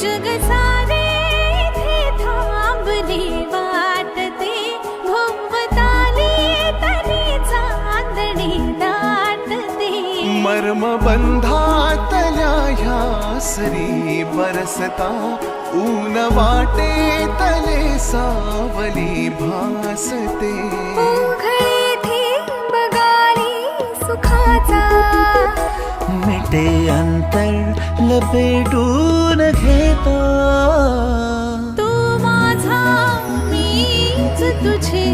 जग सारे इथे थांबले वाटते. भोवताली तरी चांदणे दाटते. मर्म बंधातल्या ह्या सरी बरसता. ऊन वाटे तले सावली भासते. ओघळे थेंब गाली सुखाचा. मिटे अंतर पेटून घेतो. तू माझा मीच तुझी